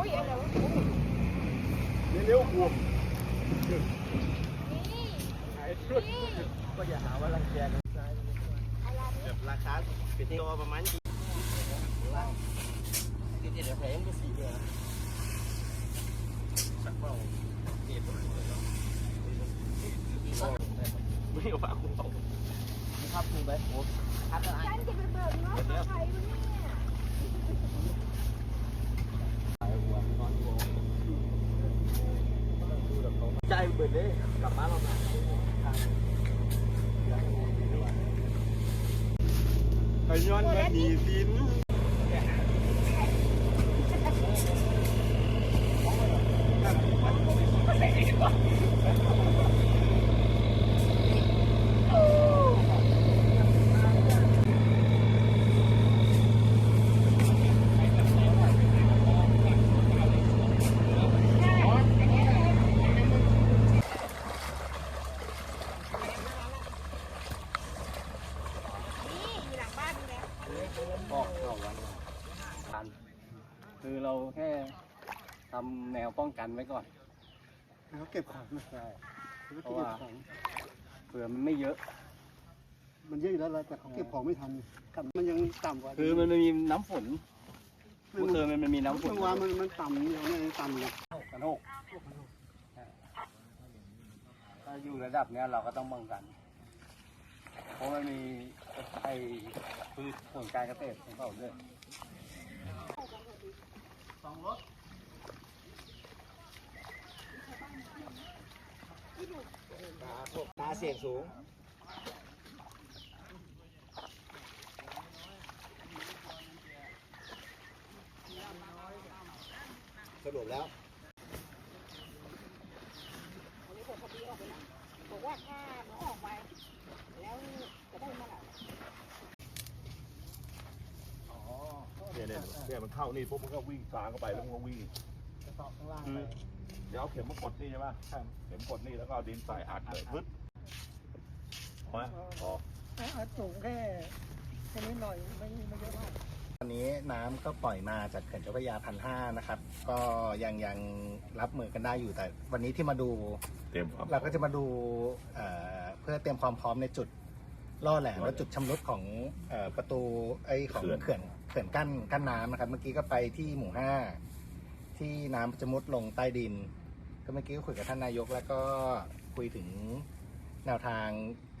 เร็วๆกูก็อย่าหาว่าลังแกกันแบบราคาเป็นตัวประมาณนี้เดี๋ยวแผลมันก็สีเดียวสักเบาเจ็บไม่เอาปาคุณเอาครับคุณไปโอ้คฉันจะไปเบิกเนาะใครเนี่ย ใจเบิดเลยกลับบ้านเราหนาไปย้อนมาดีดินนี่อยู่หลังบ้านนี่แหละ บอกเราวันกัน คือเราแค่ทำแนวป้องกันไว้ก่อนเขาเก็บของนะใช่เขาเก็บของเผื่อมันไม่เยอะ มันเยอะอยู่แล้วแหละแต่เขาเก็บของไม่ทันกันมันยังต่ำกว่าคือมันมีน้ำฝนมัเมื่อคืนมันมีน้ำฝนเมื่อวานมันมันต่ำอยู่เนี่ยยังต่ำอยู่กันโกถ้าอยู่ระดับเนี้ยเราก็ต้องป้องกัน เพราะมันมีไอ้พืชผลการเกษตรของเขาด้วย ตาเสียงสูง สรุปแล้ว บอกว่าถ้ามันออกไป แล้วจะได้เมื่อไหร่ เนี่ยเนี่ยเนี่ยมันเข้านี่ปุ๊บมันก็วิ่งกลางเข้าไปแล้วมันก็วิ่งคือเดี๋ยวเอาเข็มมากดนี่ใช่ไหมเข็มกดนี่แล้วก็เอาดินใส่อัดเลยพึดพอไหมพอสูงแค่แค่นี้หน่อยไม่ไม่เยอะมาก ตอนนี้น้ำก็ปล่อยมาจากเขื่อนเจ้าพระยาพันห้านะครับ ก็ยังยังรับมือกันได้อยู่แต่วันนี้ที่มาดู เตรียมความ เราก็จะมาดูเอ่อเพื่อเตรียมความพร้อมในจุดล่อแหลมและจุดชำรุดของเอ่อประตูไอของเขื่อน เขื่อน ขื่อนกั้นกั้นน้ำนะครับ เมื่อกี้ก็ไปที่หมู่ห้าที่น้ำจะมุดลงใต้ดิน ก็เมื่อกี้ก็คุยกับท่านนายก แล้วก็คุยถึงแนวทาง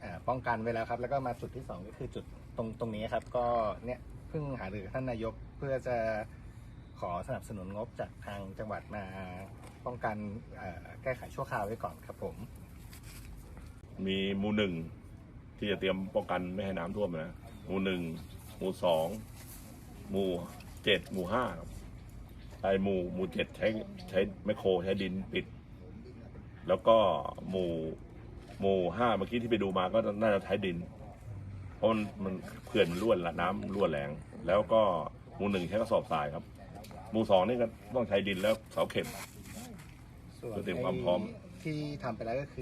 เอ่อป้องกันไว้แล้วครับ แล้วก็มาจุดที่สองก็คือจุดตรงตรงนี้ครับ ก็เนี่ยเพิ่งหารือกับท่านนายกเพื่อจะขอสนับสนุนงบจากทางจังหวัดมาป้องกันเอ่อแก้ไขชั่วคราวไว้ก่อนครับผม มีหมู่หนึ่งที่จะเตรียมป้องกันไม่ให้น้ำท่วมนะหมู่หนึ่งหมู่สอง หมู่เจ็ดหมู่ห้าครับไอหมู่หมู่เจ็ดใช้ใช้แมคโครใช้ดินปิด แล้วก็หมู่หมู่ห้าเมื่อกี้ที่ไปดูมาก็น่าจะใช้ดิน เพราะมันมันเขื่อนรั่วละน้ำรั่วแรงแล้วก็หมู่หนึ่งใช้กระสอบทรายครับ หมู่สองนี่ก็ต้องใช้ดินแล้วเสาเข็ม ส่วนเพื่อเตรียมความพร้อม ที่ทำไปแล้วก็คือ